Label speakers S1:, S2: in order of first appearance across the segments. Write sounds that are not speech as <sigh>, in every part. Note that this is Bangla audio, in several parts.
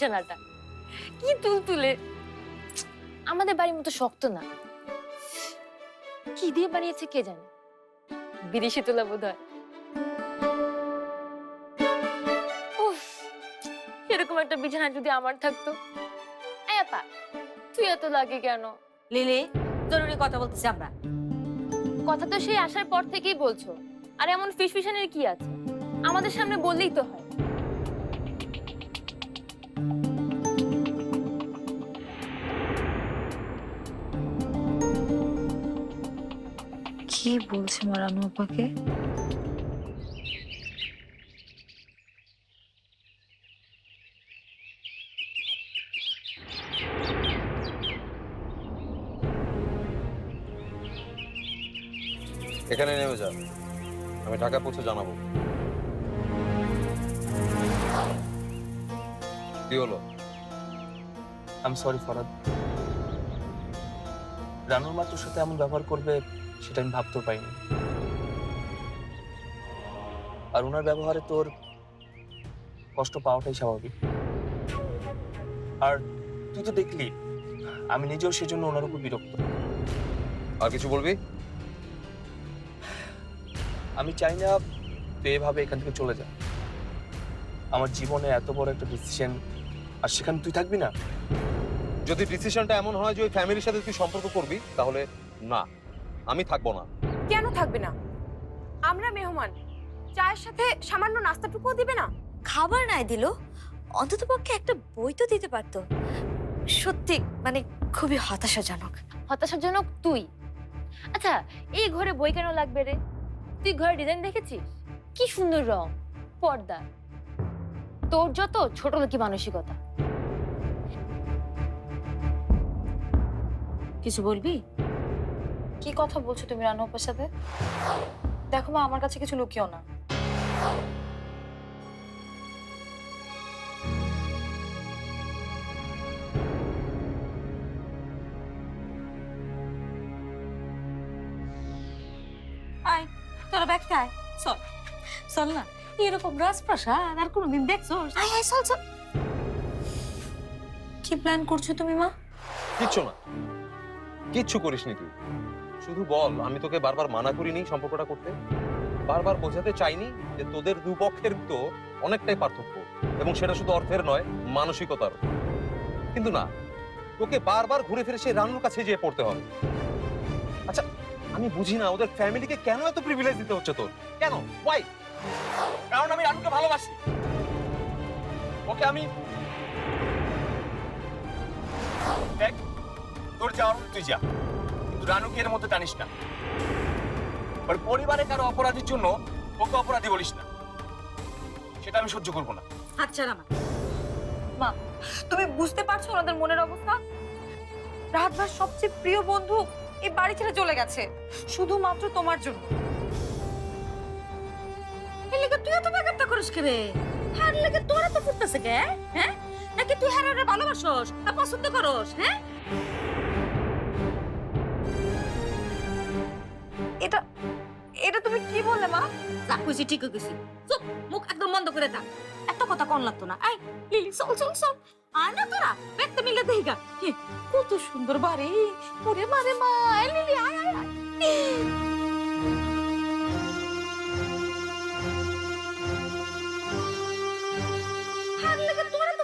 S1: বিছানাটা কি তুল তুলে? আমাদের বাড়ির মতো শক্ত না। কি দিয়ে বানিয়েছে কে জানে? বিদেশি তোলা বোধ হয় এরকম একটা বিছানা যদি আমার থাকতো। আপা তুই এত লাগে কেন?
S2: লিলি জরুরি কথা বলতেছি আমরা।
S1: কথা তো সেই আসার পর থেকেই বলছো। আর এমন ফিসফিসানের কি আছে? আমাদের সামনে বললেই তো হয়।
S3: কি বলছে মারানু আপাকে
S4: এখানে নেমে যা। আমি ঢাকা পৌঁছে জানাব। কি হলো?
S5: আম সরি ফরাদ রানুর মা তোর সাথে এমন ব্যবহার করবে সেটা আমি ভাবতেও পাইনি আর ওনার ব্যবহারে তোর কষ্ট পাওয়াটাই স্বাভাবিক। আর তুই তো দেখলি আমি নিজেও সেজন্য ওনার উপর বিরক্ত।
S4: আর কিছু বলবি?
S5: আমি চাই না তুই এভাবে এখান থেকে চলে যা। আমার জীবনে এত বড় একটা ডিসিশন আর সেখানে তুই থাকবি না?
S4: যদি ডিসিশনটা এমন হয় যে ওই ফ্যামিলির সাথে তুই সম্পর্ক করবি তাহলে না। আমি থাকব না।
S6: কেন থাকবে না? আমরা মেহমান চায়ের সাথে সামান্য নাস্তাটুকুও দিবে না?
S3: খাবার নাই দিল অন্তত পক্ষে একটা বই তো দিতে পারতো। সত্যি মানে খুবই হতাশাজনক।
S1: হতাশাজনক তুই? আচ্ছা এই ঘরে বই কেন লাগবে রে? তুই ঘরের ডিজাইন দেখেছিস? কি সুন্দর রং পর্দা। তোর যত ছোট লোকি মানসিকতা।
S3: কিছু বলবি?
S7: কি কথা বলছো তুমি রানু আপার সাথে? দেখো মা আমার কাছে কিছু লুকিও না।
S2: আয় তোরা ব্যাগটা আয় চল। চল না এরকম রাজপ্রাসাদ আর কোনোদিন দেখছ? আয় আয় চল চল। কি প্ল্যান করছ তুমি মা?
S4: কিচ্ছু না। কিচ্ছু করিসনি তুই। শুধু বল, আমি তোকে বারবার মানা করিনি সম্পর্কটা করতে। বারবার বোঝাতে চাইনি যে তোদের দুপক্ষের তো অনেকটাই পার্থক্য, এবং সেটা শুধু অর্থের নয় মানসিকতার কিন্তু না, তোকে বারবার ঘুরে ফিরে সেই রানুর কাছে যেয়ে পড়তে হবে। আচ্ছা আমি বুঝি না, ওদের ফ্যামিলিকে কেন এত প্রিভিলেজ দিতে হচ্ছে তোর? কেন? ওয়াই
S5: কারণ আমি রানুকে ভালোবাসি। ওকে আমি দেখ, তোর যাওয়ার তুই যা। কিন্তু রানুকে এর মধ্যে টানিস না। ওর পরিবারে কারও অপরাধীর জন্য ওকে অপরাধী বলিস না। সেটা আমি সহ্য করব না।
S2: আচ্ছা মা। তুমি বুঝতে পারছ ওনাদের মনের অবস্থা? রাহাত সবচেয়ে প্রিয় বন্ধু এই বাড়ি ছেড়ে চলে গেছে। শুধুমাত্র তোমার জন্য।
S3: তুই এত ব্যাপারটা করিস কে রে? হার লেগে তোরা তো ফুটতেছে কে হ্যাঁ? নাকি তুই হারারে ভালোবাসস পছন্দ করস হ্যাঁ?
S2: কি বললে মা?
S3: যা ঠিক কইছি। চুপ, মুখ একদম বন্ধ করে থাক। এত কথা কোন লাগতো না। আই লিলি, চল চল চল। আয় না তোরা দেখতে মিলে দেখিগা কত সুন্দর বাড়ি। ওরে মারে মা লিলি, আয় আয় আয়।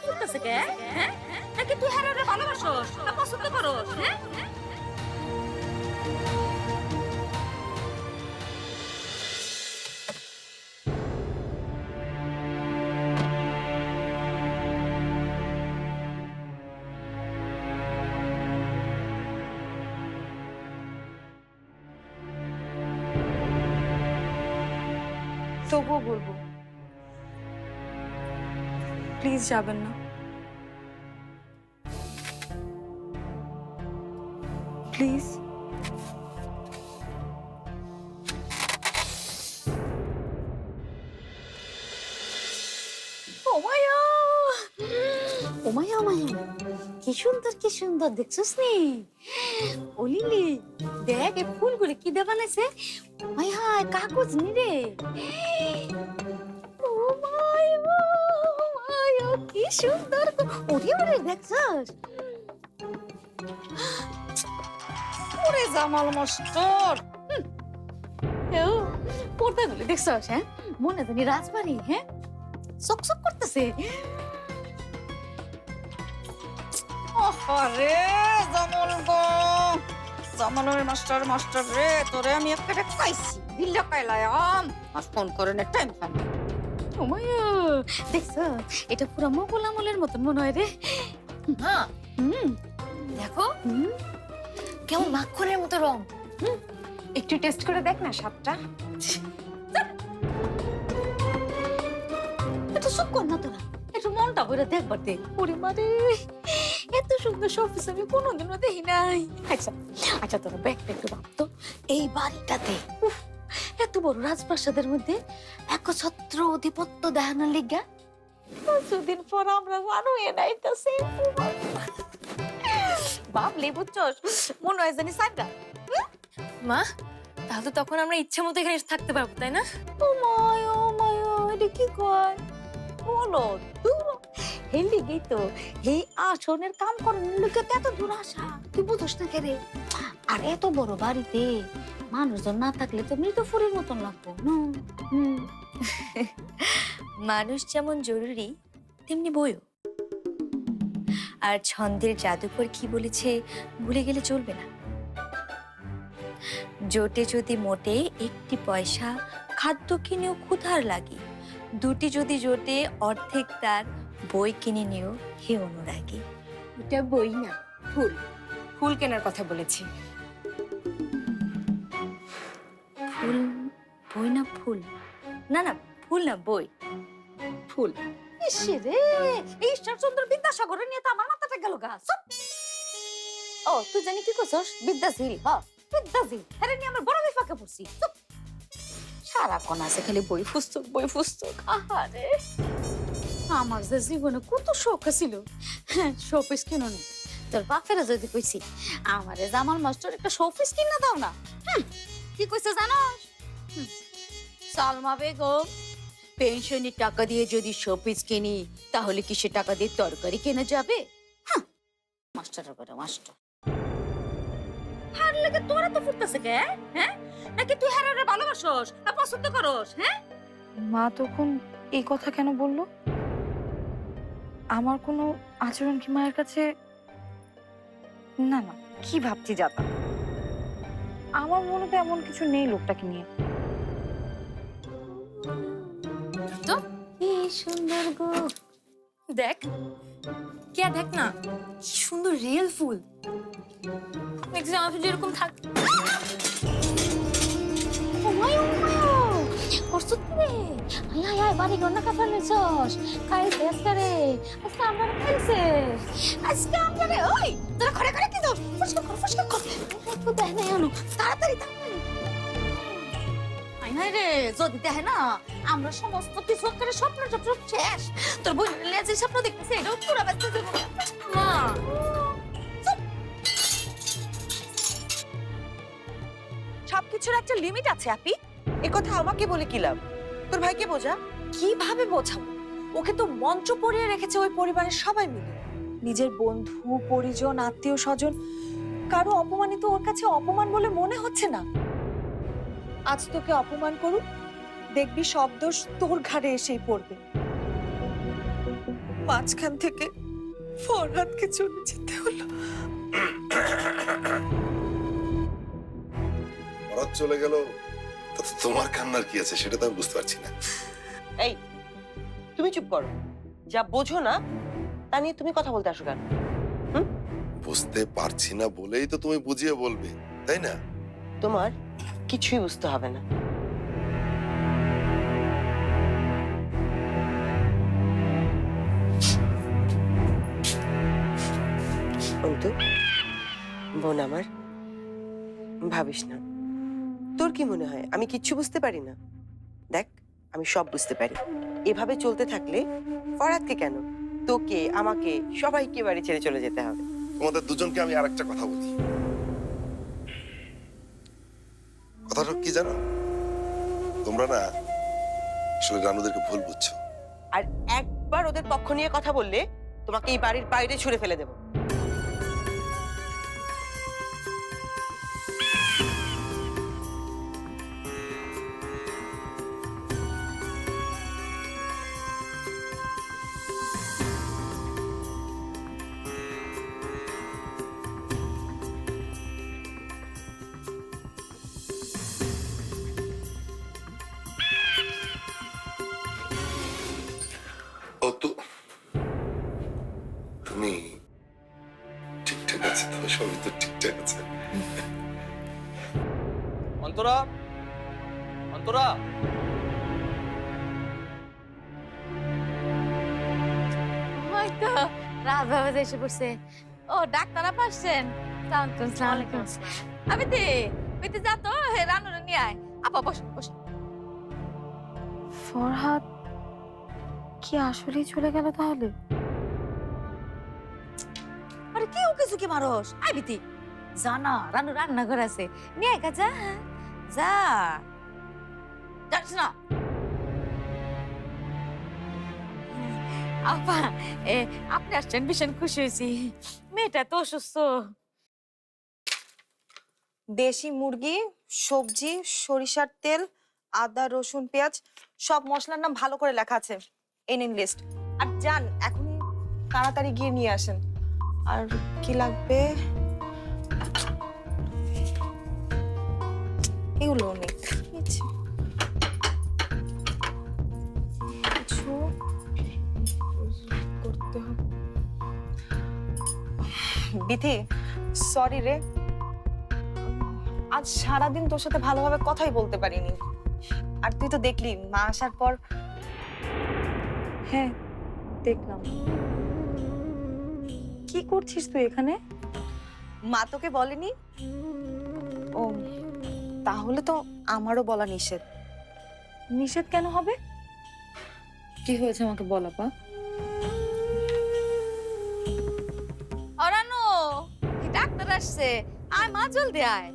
S3: ফুটতেছে কে? হ্যাঁ? নাকি তুই হারারে ভালোবাসস? না পছন্দ করস? হ্যাঁ?
S7: তবুও বলব প্লিজ যাবেন না প্লিজ
S3: সুন্দর, কি সুন্দর, দেখছিস নি? ও লিলি, দেখ এই ফুলগুলো কি দিয়ে বানাইছে? ওমায়া কাগজ নি রে। কি সুন্দর। ওরে ওরে, দেখছস? ওরে, জামাল মাস্টার। হেও পড়তে গেলে দেখছস হ্যাঁ? মনে জানি রাজবাড়ি হ্যাঁ? চকচক করতেছে। আরে জামাল গো। জামালের মাস্টার মাস্টার রে তোরে আমি একটা খাইছি বিল্লা কাইলাম আর ফোন করে না টাইম পাই ওমায়া দেখছ এটা পুরো মোগল আমলের মতন মনে হয় রে।
S1: মা
S3: হুম।
S1: দেখো।
S3: হুম।
S1: কেমন মাখনের মতো রং।
S6: একটু টেস্ট করে দেখ না স্বাদটা।
S3: একটু চুপ কর না তোরা। একটু মনটা ভরে দেখবার দে ওরে মারে এত সুন্দর শোপিস আমি কোনোদিনও দেখি নাই। আচ্ছা আচ্ছা তোরা ব্যাগটা একটু ভাবতো এই বাড়িটাতে এত বড় রাজপ্রাসাদের মধ্যে একছত্র অধিপত্য দেখানোর লিগা। কিছুদিন পর আমরা নাইতেছি ভাবলি বুঝছস? মনে হয় জানি সাইডা
S1: মা তাহলে তো তখন আমরা ইচ্ছা মতো এখানে থাকতে পারব তাই না?
S3: ও মায় ও মায় এটা কি কয়? বলো হেলি গেই তো। এই আসনের কাম করার লোকে এত দূর আসা তুই বুঝোস না কে রে? আর এত বড় বাড়িতে মানুষজন না থাকলে তো মৃতফুরের মতন লাগবো
S8: মানুষ যেমন জরুরি, তেমনি বইও। আর ছন্দের জাদুকর কি বলেছে, ভুলে গেলে চলবে না। জোটে যদি মোটে একটি পয়সা, খাদ্য কিনেও ক্ষুধার লাগে। দুটি যদি জোটে অর্ধেক তার বই কিনে নিও হে অনুরাগী
S6: এটা বই না ফুল। ফুল কেনার কথা বলেছি।
S8: ফুল বই না ফুল? না না ফুল না বই।
S3: ফুল। রে এই ঈশ্বরচন্দ্র বিদ্যাসাগর নিয়ে তো আমার মাথাটা গেল গা সব। ও তুই জানি কি করছস? বিদ্যাশীল হ বিদ্যাশীল আরে নিয়ে আমার বড় বিপাকে পড়ছি সারাক্ষণ আছে খালি বই পুস্তক বই পুস্তক আহারে। আমার যে জীবনে কত শখ ছিল হ্যাঁ শোপিস কেন না। তোর বাপেরা যদি কইছি আমারে জামাল মাস্টার একটা শোপিস কিনা দাও না কি কইছে হুম, সালমা বেগম পেনশনের টাকা দিয়ে যদি শোপিস কিনি তাহলে কি সে টাকা দিয়ে তরকারি কেনা যাবে? মাস্টারের করে মাস্টার। হার লেগে তোরা তো ফুটতেছে কে হ্যাঁ? নাকি তুই হারারে ভালোবাসোস না পছন্দ করস হ্যাঁ?
S7: মা তখন এই কথা কেন বলল? আমার কোনো আচরণ কি মায়ের কাছে? না না। কি ভাবছি যাতা আমার মনে তো এমন কিছু নেই লোকটাকে নিয়ে।
S3: কি সুন্দর গো।
S1: দেখ। কে দেখ না। কি সুন্দর রিয়েল ফুল। আমার যেরকম থাক।
S3: ওমায় ওমায় করছ আয় আয় বাড়ি গন্না আজকে আমরা খাইছে আজকে আমরা ওই, তোরা ঘরে ঘরে কি ফুসকা কর ফুসকা কর দেখ না তাড়াতাড়ি আয় রে, যদি দেখে না, আমরা সমস্ত কিছু করে স্বপ্ন শেষ। তোর বোন যে স্বপ্ন দেখতেছে, এটাও পুরো ব্যস্ত
S2: সবকিছুর একটা লিমিট আছে, আপি। এ কথা আমাকে বলে কি লাভ? তোর ভাইকে বোঝা। কীভাবে বোঝাবো? ওকে তো মঞ্চ পড়িয়ে রেখেছে ওই পরিবারের সবাই মিলে। নিজের বন্ধু পরিজন আত্মীয় স্বজন কারও অপমানিত ওর কাছে অপমান বলে মনে হচ্ছে না। আজ তোকে অপমান করুক দেখবি সব দোষ তোর ঘাড়ে এসেই পড়বে। মাঝখান থেকে ফরহাদকে চলে যেতে হলো।
S9: চলে গেল তোমার কান্নার কি আছে সেটা তো আমি বুঝতে পারছি না।
S10: এই তুমি চুপ করো। যা বোঝো না তা নিয়ে তুমি কথা বলতে আসো কেন?
S9: বুঝতে পারছি না বলেই তো তুমি বুঝিয়ে বলবে তাই না?
S10: তোমার কিছুই বুঝতে হবে না। অন্তু বোন আমার ভাবিস না। তোর কি মনে হয়? আমি কিচ্ছু বুঝতে পারি না। দেখ আমি সব বুঝতে পারি। এভাবে চলতে থাকলে ফরাদকে কেন? তোকে আমাকে সবাইকে বাড়ি ছেড়ে চলে যেতে হবে।
S9: তোমাদের দুজনকে আমি আরেকটা কথা বলি। কথাটা কি জানো? তোমরা না আসলে রানুদেরকে ভুল বুঝছ।
S10: আর একবার ওদের পক্ষ নিয়ে কথা বললে তোমাকে এই বাড়ির বাইরে ছুড়ে ফেলে দেবো। <laughs>
S9: সবই তো ঠিকঠাক আছে।
S5: অন্তরা? অন্তরা?
S3: হয়তো রাত বাবা এসে পড়ছে। ও ডাক্তার আপা আসছেন? সালাম আলাইকুম আমি তে বেতে যা তো হে রানু নিয়ে আয়। আপা বস বস।
S7: ফরহাদ কি আসলেই চলে গেল তাহলে?
S3: কি মারস। আই বিতি জানা রানু রান্না করে আছে। নিয়ে আয় যা যা। যাস না। আপা এ, আপনি আসছেন, ভীষণ খুশি হয়েছি। মেয়েটা তো অসুস্থ।
S2: দেশি মুরগি, সবজি, সরিষার তেল, আদা, রসুন, পেঁয়াজ, সব মশলার নাম ভালো করে লেখা আছে। এই নিন লিস্ট আর যান, এখনই তাড়াতাড়ি গিয়ে নিয়ে আসেন। আর কি লাগবে? এগুলো অনেক। কিছু। করতে সরি রে। আজ সারাদিন তোর সাথে ভালোভাবে কথাই বলতে পারিনি। আর তুই তো দেখলি মা আসার পর
S7: হ্যাঁ দেখলাম। করছিস তুই এখানে?
S2: মা তোকে বলেনি? ও তাহলে তো আমারও বলা নিষেধ।
S7: নিষেধ কেন হবে? কি হয়েছে আমাকে বলা পা
S3: ও রানু কি ডাক্তার আসছে? আয় মা জলদি আয়।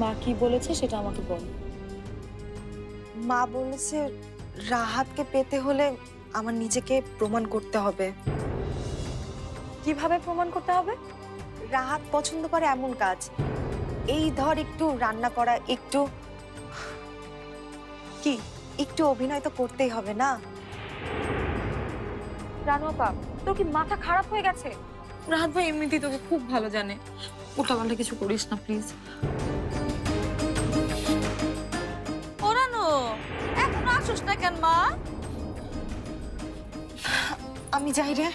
S7: মা কি বলেছে সেটা আমাকে বল।
S2: মা বলেছে রাহাতকে পেতে হলে আমার নিজেকে প্রমাণ করতে হবে।
S7: কীভাবে প্রমাণ করতে হবে?
S2: রাহাত পছন্দ করে এমন কাজ। এই ধর একটু রান্না করা একটু কি? একটু অভিনয় তো করতেই হবে না?
S7: রানু আপা তোর কি মাথা খারাপ হয়ে গেছে? রাহাত ভাই এমনিতেই তোকে খুব ভালো জানে। উল্টাপাল্টা কিছু করিস না প্লিজ
S3: ও রানু এখনও আসুস না কেন মা?
S2: আমি যাই রে।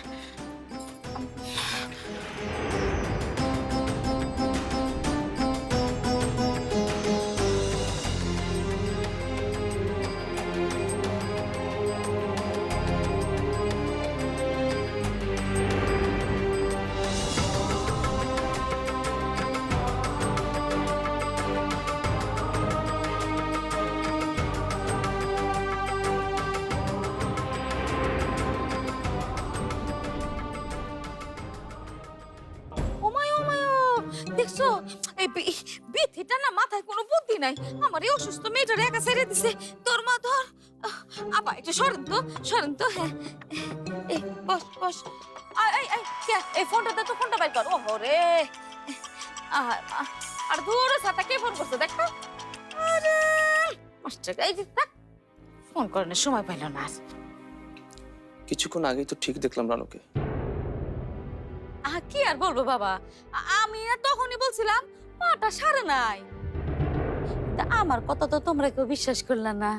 S3: বুদ্ধি আমার এই অসুস্থ মেয়েটার একা ছেড়ে দিছে। তোর মা ধর। আপা একটু সরেন তো সরেন তো হ্যাঁ। এই বস বস। আয় কে? এই ফোনটা তো ফোনটা বাইর কর। ওহো রে আর আর দূরে সাথে কে ফোন করছে? দেখ আরে মাস্টার এই দেখ ফোন করানোর সময় পাইল না আর।
S5: কিছুক্ষণ আগেই তো ঠিক দেখলাম রানুকে।
S3: কি আর বলব বাবা? আমি না তখনই বলছিলাম পাটা সারে নাই। তা আমার কথা তো তোমরা কেউ বিশ্বাস করলে না।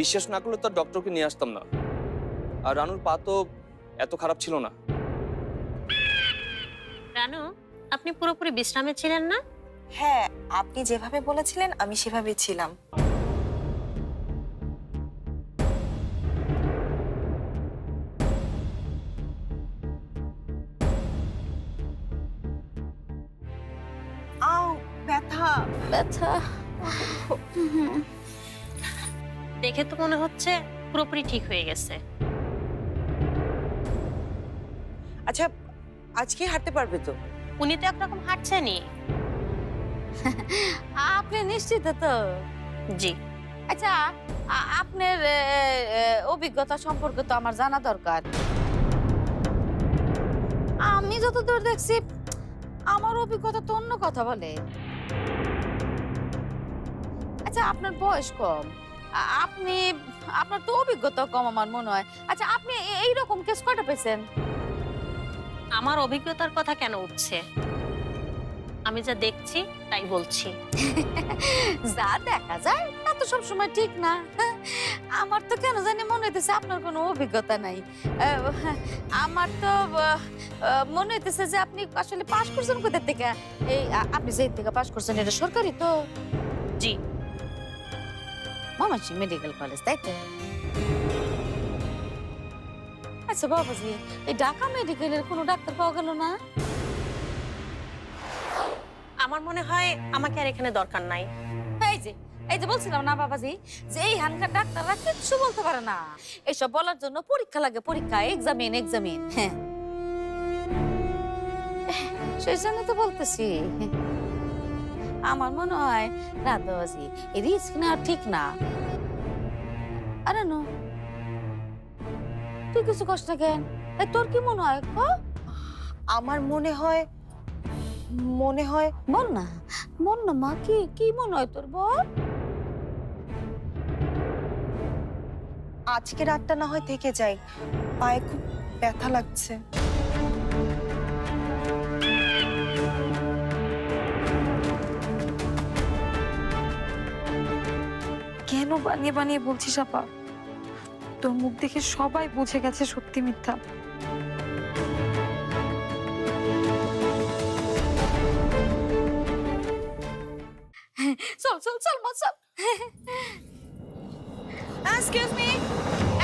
S5: বিশ্বাস না করলে তো আর ডক্টরকে নিয়ে আসতাম না। আর রানুর পা তো এত খারাপ ছিল না।
S1: রানু আপনি পুরোপুরি বিশ্রামে ছিলেন না?
S2: হ্যাঁ আপনি যেভাবে বলেছিলেন আমি সেভাবে ছিলাম। ব্যথা
S3: ব্যথা
S1: দেখে তো মনে হচ্ছে পুরোপুরি ঠিক হয়ে গেছে।
S2: আচ্ছা আজকে হাঁটতে পারবে তো?
S1: উনি তো একরকম হাঁটছেনই।
S3: আপনি নিশ্চিত তো?
S1: জি।
S3: আচ্ছা আপনার অভিজ্ঞতা সম্পর্কে তো আমার জানা দরকার। আমি যতদূর দেখছি আমার অভিজ্ঞতা তো অন্য কথা বলে। আচ্ছা আপনার বয়স কম। আপনি আপনার তো অভিজ্ঞতা কম আমার মনে হয়। আচ্ছা আপনি এই রকম কেস কটা পেয়েছেন?
S11: আমার অভিজ্ঞতার কথা কেন উঠছে? আমি যা দেখছি তাই বলছি। <laughs>
S3: যা দেখা যায় তা তো সবসময় ঠিক না। আমার তো কেন জানি মনে হইতেছে আপনার কোনো অভিজ্ঞতা নাই। আমার তো মনে হইতেছে যে আপনি আসলে পাশ করছেন কোথা থেকে? এই আপনি যেই থেকে পাশ করছেন এটা সরকারি তো?
S11: জি।
S3: মামাজি মেডিকেল কলেজ তাই তো আচ্ছা বাবাজি এই ঢাকা মেডিকেলের কোনো ডাক্তার পাওয়া গেল না
S11: আমার মনে হয় আমাকে আর এখানে দরকার নাই
S3: এই যে এই যে বলছিলাম না বাবাজি যে এই হানকার ডাক্তাররা কিচ্ছু বলতে পারে না এসব বলার জন্য পরীক্ষা লাগে পরীক্ষা এক্সামিন এক্সামিন হ্যাঁ সেই জন্য তো বলতেছি আমার মনে হয় না এই রিস্ক নেওয়া ঠিক না। আরে নো। তুই কিছু কষ্ট কেন? তোর কি মনে হয়?
S2: আমার মনে হয় মনে হয়
S3: বল না। বল না মা কি কি মনে হয় তোর বল?
S2: আজকে রাতটা না হয় থেকে যাই পায়ে খুব ব্যথা লাগছে।
S7: কেন বানিয়ে বানিয়ে বলছিস আপা? তোর মুখ দেখে সবাই বুঝে গেছে সত্যি মিথ্যা।
S3: চল চল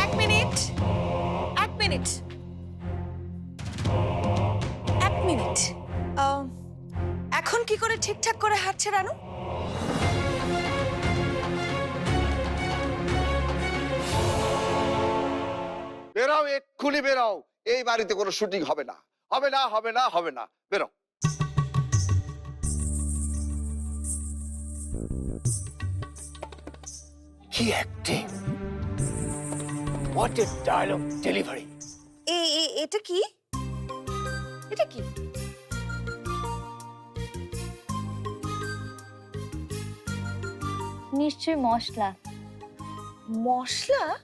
S2: এক মিনিট এক মিনিট। এক মিনিট। এখন কি করে ঠিকঠাক করে হাঁটছে রানু?
S12: বেরাও এক্ষুনি বেরাও। এই বাড়িতে কোনো শুটিং হবে না। হবে না হবে না হবে না। বেরো।
S5: কি acting what a dialogue delivery
S2: এ- এটা কি? এটা কি?
S1: নিশ্চয়ই মশলা।
S2: মশলা?